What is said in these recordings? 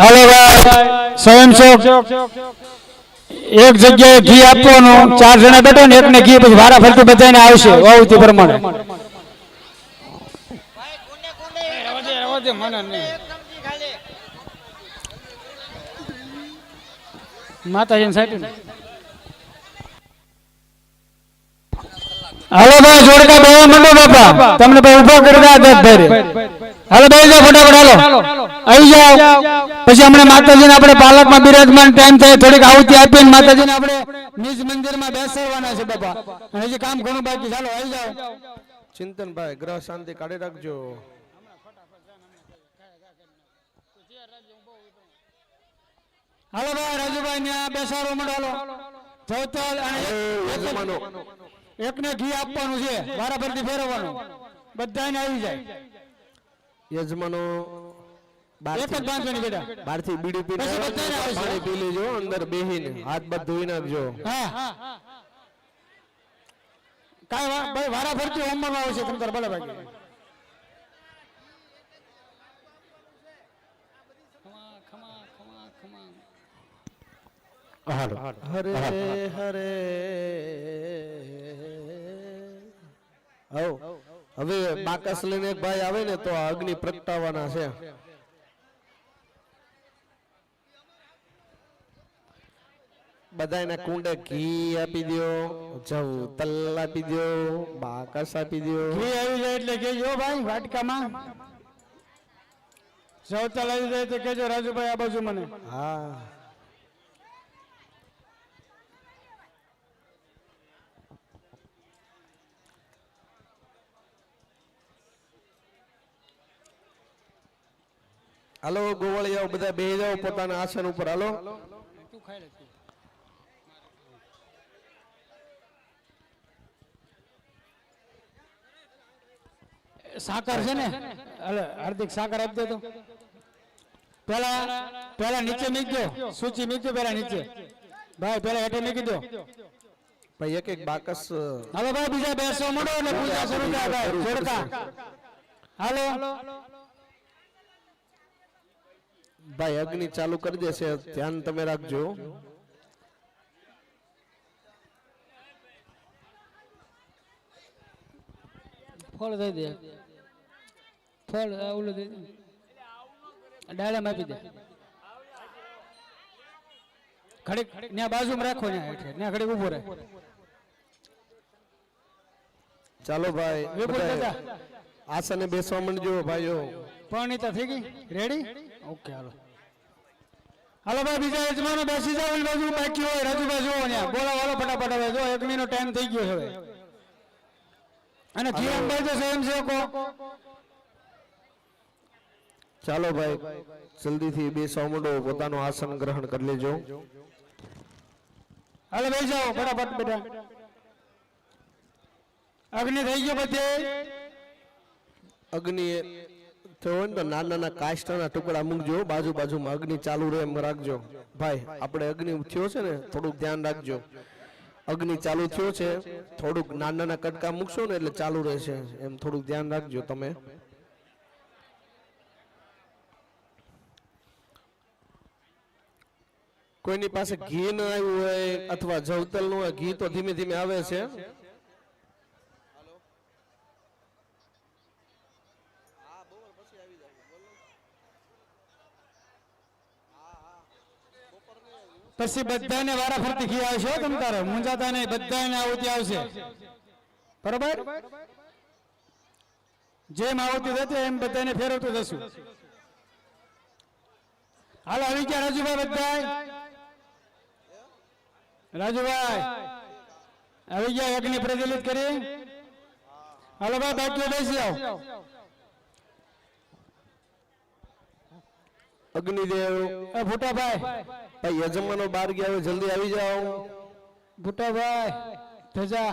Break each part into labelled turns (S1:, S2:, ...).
S1: હાલો ભાઈ એક જગ્યાએ ઘી આપવાનું, ચાર જણા બેઠો ને એકને ઘી પછી વારા ફરતી બધાને આવશે, વાવતી પ્રમાણે. માતાજી સાહેબ હાલો ભાઈ, જોડકા ભાઈ મંડો બાપા. તમને ભાઈ ઊભો કરી દે હાલો ભાઈ ફટાફટ, હાલો. આવી જાઓ. પછી હમણાં માતાજીને આપણે પાલકમાં બિરાજમાન ટાઈમ થાય થોડીક આહુતિ આપીને માતાજીને આપણે નિજ મંદિરમાં બેસાડવાના છે બાપા. અને હજી કામ ઘણું બાકી. ચાલો આવી જાઓ.
S2: ચિંતનભાઈ ગ્રહ શાંતિ કાઢી રાખજો.
S1: હાલો ભાઈ રાજુભાઈ ને બેસાડો મંડાલો ચૌતલ અને
S2: યજમાનો
S1: એકને ઘી આપવાનું છે વારા પરથી ફેરવવાનું. બધાને આવી જાય.
S2: યજમાનો
S1: એક જ બાંધવાની બેટા.
S2: બારથી બીડી પીને
S1: પછી
S2: આવે ને,
S1: બધાને આવે છે.
S2: પાણી પી લેજો અંદર બેહીને. હાથ બાથ ધોઈ નાખજો.
S1: હા. ભાઈ વારા ફરતી હોમમાં આવશે તમ તાર ભલે ભાઈ.
S2: હરે હરે. હવ. હવે બાકસ લઈને એક ભાઈ આવે ને તો અગ્નિ પ્રગટાવવાના છે. બધાને કુંડે ઘી આપી દો જવ તલ આપી દો બાકસ આપી દો.
S1: ઘી આવી જાય એટલે કેજો ભાઈ વાટકામાં. સૌતા આવી જાય તો કેજો રાજુભાઈ આ બાજુ મને.
S2: હા. હલો ગોવાળિયાઓ બધા બે જાઓ પોતાના આસન ઉપર. હાલો.
S1: સાકર છે ને? અલે હાર્દિક સાકર આપી દેતો પેલા પેલા નીચે મૂકી દો સૂચિ મૂકી દો પેલા નીચે. ભાઈ પેલા હેઠે મૂકી દો.
S2: ભાઈ એક એક બાકસ
S1: હાલો ભાઈ બીજા બેસો મળો એટલે પૂજા શરૂ થાય ભાઈ. જોડકા હાલો.
S2: ભાઈ અગ્નિ ચાલુ કરી દેશે. ધ્યાન તમે રાખજો.
S1: ફળ દઈ દે. ફળ ઓલું દે. ડાળામાં આપી દે. ઘડીક ત્યાં બાજુમાં રાખો ત્યાં હેઠે. ત્યાં ઘડીક ઊભો રહે.
S2: ચાલો ભાઈ
S1: વિપુલ દાદા.
S2: આસને બેસવા માંડજો ભાઈઓ.
S1: પરણીતા થઈ ગઈ. રેડી ઓકે હાલો. હાલો ભાઈ બીજા યજમાનો બેસી જાવ બાજુ બાકી હોય રાજુભાઈ જુઓ ત્યાં. બોલાવો હાલો ફટાફટ હવે. જો એક મહિનો ટાઈમ થઈ ગયો છે હવે. અને કિરણભાઈ તો સ્વયંસેવકો.
S2: ચાલો ભાઈ, જલ્દીથી બે માંડો પોતાનું આસન ગ્રહણ કરી લેજો.
S1: હાલો ભાઈ જાઓ, ફટાફટ બેટા. અગ્નિ થઈ ગયો બધે.
S2: અગ્નિ થયો ને તો નાના નાના કાષ્ટના ટુકડા મૂકજો, બાજુ બાજુમાં અગ્નિ ચાલુ રહે એમ રાખજો. ભાઈ, આપણે અગ્નિ થયો છે ને, થોડુંક ધ્યાન રાખજો. અગ્નિ ચાલુ થયો છે, થોડુંક નાના નાના કટકા મૂકશો ને એટલે ચાલુ રહેશે. એમ થોડુંક ધ્યાન રાખજો તમે. કોઈની પાસે ઘી ન આવ્યું હોય અથવા જવતલનું ઘી તો ધીમે ધીમે આવે છે.
S1: પછી બધાને વારા ફરતી ઘી આવશે હો તારે. મુંજાતા નહીં બધાને આવતી આવશે. બરોબર? જેમ આવતી થશે એમ બધાને ફેરવતું જશું. હાલો, આવી ગયા રાજુભાઈ બધા રાજુભાઈ આવી ગયા અગ્નિ પ્રજ્વલિત કરી. હાલો ભાઈ બાકી બેસી આવો
S2: અગ્નિદેવ.
S1: એ ભૂટાભાઈ.
S2: ભાઈ યજમાનો બહાર ગયા હોય જલ્દી આવી જાઓ.
S1: ભૂટાભાઈ ધજા.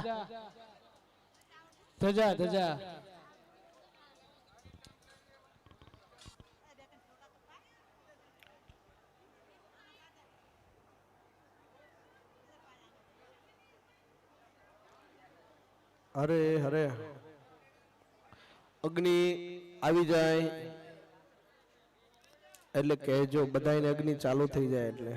S1: ધજા ધજા.
S2: અરે હરે. અગ્નિ આવી જાય. એટલે કહેજો બધાને અગ્નિ ચાલુ થઈ જાય એટલે.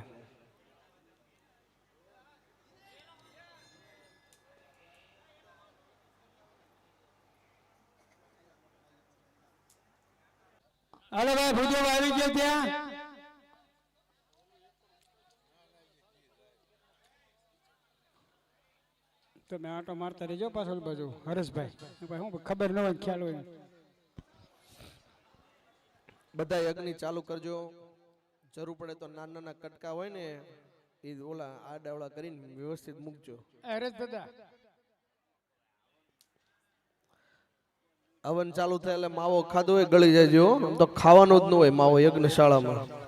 S1: હાલો ભાઈ ભૂજો આવી ગયો ત્યાં? તમે આટો મારતા રહેજો પાછળ બાજુ. હરેશભાઈ. ભાઈ હું ખબર ન હોય ખ્યાલ હોય
S2: બધા અગ્નિ ચાલુ કરજો. જરૂર પડે તો નાના નાના કટકા હોય ને એ ઓલા આડાવડા કરીને વ્યવસ્થિત મૂકજો.
S1: હરેશ દાદા.
S2: હવન ચાલુ થાય એટલે માવો ખાધો હોય ગળી જાય હો. તો ખાવાનો જ ન હોય માવો યજ્ઞશાળામાં.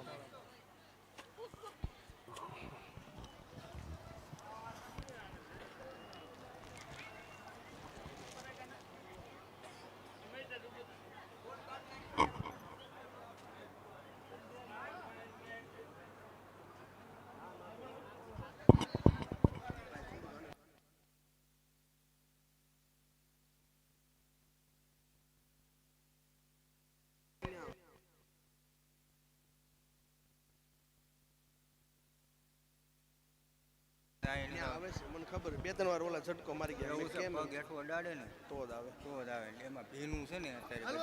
S2: આવે છે. મને ખબર બે ત્રણ વાર ઓલા ઝટકો મારી ગયા.
S3: એવું
S2: એટલે
S3: છે
S2: કેમ
S3: પગ અડાડે ને?
S2: તો જ આવે.
S3: તો જ આવે એમાં ભીનું છે ને અત્યારે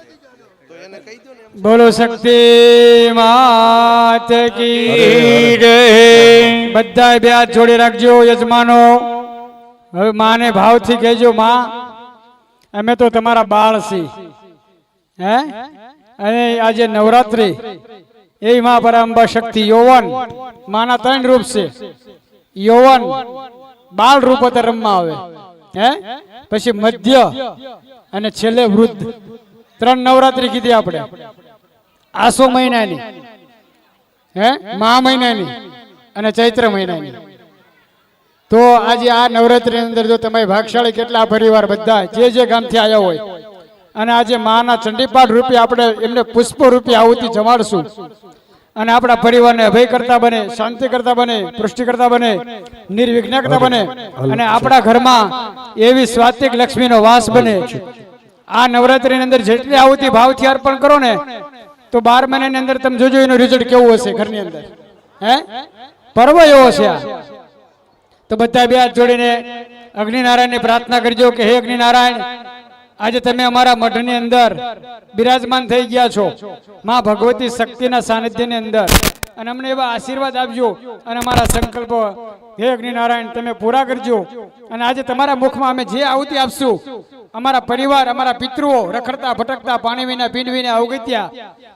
S2: તો એને કહી દો ને
S1: બોલો શક્તિ માત કી જય બધાય બે હાથ જોડી રાખજો યજમાનો. હવે માને ભાવથી કહેજો માં અમે તો તમારા બાળ છીએ. હે? અને આજે નવરાત્રી. એ મા પરાંબા શક્તિ યૌવન. માના ત્રણ રૂપ છે. યૌવન, બાળ રૂપ અત્યારે રમવા આવે. હે? પછી મધ્ય અને છેલ્લે વૃદ્ધ. ત્રણ નવરાત્રી કીધી આપણે. આસો મહિનાની. હે? મહા મહિનાની અને ચૈત્ર મહિનાની. તો આજે આ નવરાત્રી અંદર જો તમે ભાગશાળી કેટલા પરિવાર બધા જે જે ગામથી આવ્યા હોય, અને આજે માના ચંડીપાઠ રૂપે આપણે એમને પુષ્પ રૂપે આહુતિ જમાડશું. અને આપણા પરિવારને અભય કરતા બને, શાંતિ કરતા બને, પુષ્ટિ કરતા બને, નિર્વિઘ્ન કરતા બને. અને આપણા ઘરમાં એવી સ્વાતિક લક્ષ્મીનો વાસ બને. આ નવરાત્રીની અંદર જેટલી આહુતિ ભાવથી અર્પણ કરો ને, તો બાર મહિનાની અંદર તમે જોજો એનું રિઝલ્ટ કેવું હશે ઘરની અંદર. હે? પર્વ એવો છે તો બધા બે હાથ જોડીને અગ્નિનારાયણની પ્રાર્થના કરજો કે હે અગ્નિનારાયણ આજે તમે અમારા મઠની અંદર બિરાજમાન થઈ ગયા છો. માં ભગવતી શક્તિના સાનિધ્યની અંદર. અને અમને એવા આશીર્વાદ આપજો અને અમારા સંકલ્પ, હે અગ્નિનારાયણ, તમે પૂરા કરજો. અને આજે તમારા મુખમાં અમે જે આહુતિ આપશું, અમારા પરિવાર, અમારા પિતૃઓ, રખડતા, ભટકતા, પાણી વિના, પીણ વિના, અવગત્યા,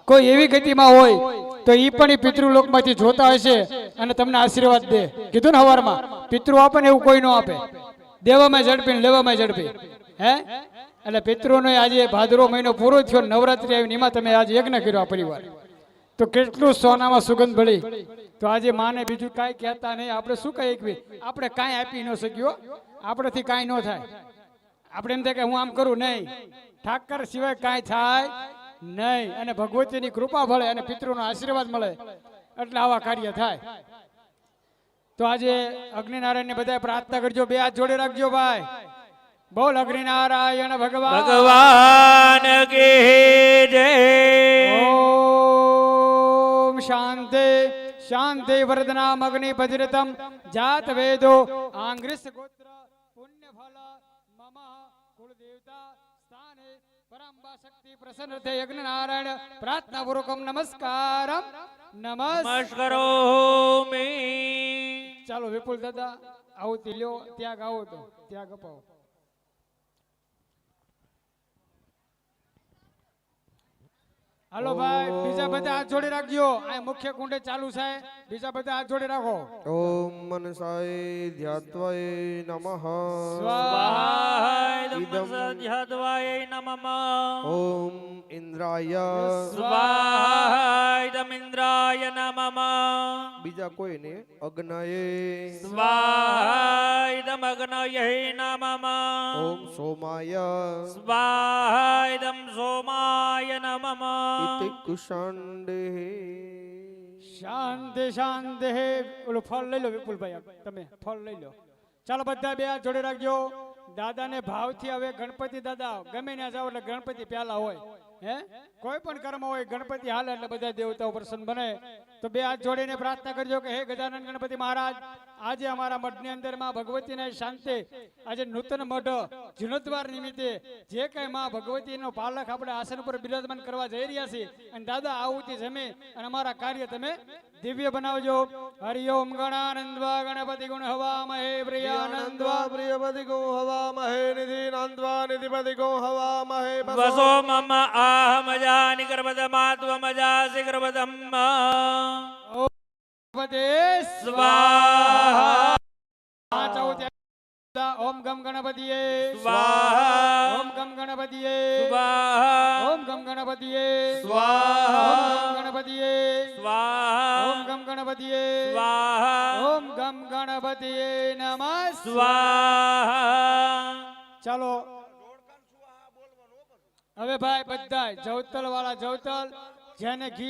S1: કોઈ એવી ગતિમાં હોય, તો એ પણ એ પિતૃલોકમાંથી જોતા હશે અને તમને આશીર્વાદ દે. કીધું ને હવારમાં, પિતૃ આપે ને એવું કોઈ ન આપે. દેવામાં ઝડપી ને લેવામાં ઝડપી. હે? એટલે પિતૃનો આજે ભાદરો મહિનો પૂરો થયો, નવરાત્રી આવી એમાં તમે આજે યજ્ઞ કર્યો આ પરિવાર. તો કેટલું સોનામાં સુગંધ ભળી. તો આજે માને બીજું કાંઈ કહેતા નહીં. આપણે શું કહીએ કે આપણે કાંઈ આપી ન શક્યો. આપણેથી કાંઈ ન થાય. આપણે એમ થાય કે હું આમ કરું નહીં. ઠાકર સિવાય કાંઈ થાય નહીં. અને ભગવતીની કૃપા મળે અને પિતૃનો આશીર્વાદ મળે. એટલે આવા કાર્ય થાય. તો આજે અગ્નિનારાયણને બધા પ્રાર્થના કરજો. બે હાથ જોડે રાખજો ભાઈ. બોલ અગ્નિનારાયણ ભગવાન.
S4: ભગવાન કી જય
S1: ઓમ શાંતિ શાંતિ વરદનામ અગ્નિ ભજરતમ જાત વેદો આંગ્રિસ ગોત્ર પુણ્ય ફલ મમ કુલ દેવતા સ્થાને પરંબા શક્તિ પ્રસન્ન થે યજ્ઞ નારાયણ પ્રાર્થના પૂર્વકમ નમસ્કાર
S4: નમસ્કાર
S1: ચાલો વિપુલ દાદા આવું લ્યો ત્યાગ આવો તો ત્યાગ અપાવો. હાલો ભાઈ બીજા બધા હાથ જોડી રાખજો. આ મુખ્ય કુંડે ચાલુ છે. બીજા બધા હાથ જોડી રાખો.
S2: ઓમ મનસાય ધ્યાત્વાય નમઃ.
S4: સ્વાહાય
S2: ઇદમ.
S4: ધ્યાત્વાય નમઃ.
S2: ઓમ ઇન્દ્રાય.
S4: સ્વાહાય દમિન્દ્રાય નમઃ.
S2: બીજા કોઈને અગ્નયે.
S4: સ્વાહાય દમગ્નયે નમઃ.
S2: ઓમ સોમાય.
S4: સ્વાહાય દમ સોમાય નમઃ
S2: ઇતિ
S1: શાંત શાંત હે ઓલું ફળ લઈ લો વિપુલભાઈ તમે ફળ લઈ લો ચાલો બધા બે જોડી રાખજો દાદાને ભાવથી હવે ગણપતિ દાદા ગમે ત્યાં જાઓ એટલે ગણપતિ પેલા હોય। હે? કોઈ પણ કર્મ હોય ગણપતિ હાલે એટલે બધા દેવતાઓ પ્રસન્ન બને. તો બે હાથ જોડીને પ્રાર્થના કરજો કે હે ગજાનંદ ગણપતિ મહારાજ આજે અમારા મઠની અંદરમાં ભગવતીના શાંતિ આજે નૂતન મઢ જીર્ણોદ્વાર નિમિત્તે જે કઈ માં ભગવતીનો પાલક આપણે આસન પર બિરાજમાન કરવા જઈ રહ્યા છીએ અને દાદા આવું જમે અને અમારા કાર્ય તમે દિવ્ય બનાવજો. હરિઓમ ગણાનંદ ગણાનંદવા ગણપતિ ગુણ હવા મહે પ્રિયાનંદવા.
S2: પ્રિયપતિ ગો હવા મહે નિધિ નંદવા નિધિપતિ ગો હવા મહે
S4: વસો મમ આહમજાનિ ગર્ભદમાત્વમજાસि ગર્ભદમ.
S1: ઓમ ગમ ગણપતિએ
S4: સ્વાહા
S1: ઓમ ગમ ગણપતિએ
S4: સ્વાહા
S1: ઓમ ગમ ગણપતિએ
S4: સ્વાહા
S1: ઓમ ગમ ગણપતિએ
S4: સ્વાહા
S1: ઓમ ગમ ગણપતિએ
S4: સ્વાહા
S1: ઓમ ગમ ગણપતિએ નમઃ
S4: સ્વાહા
S1: ચાલો હવે ભાઈ બધા જવતલ વાળા જવતલ જેને ઘી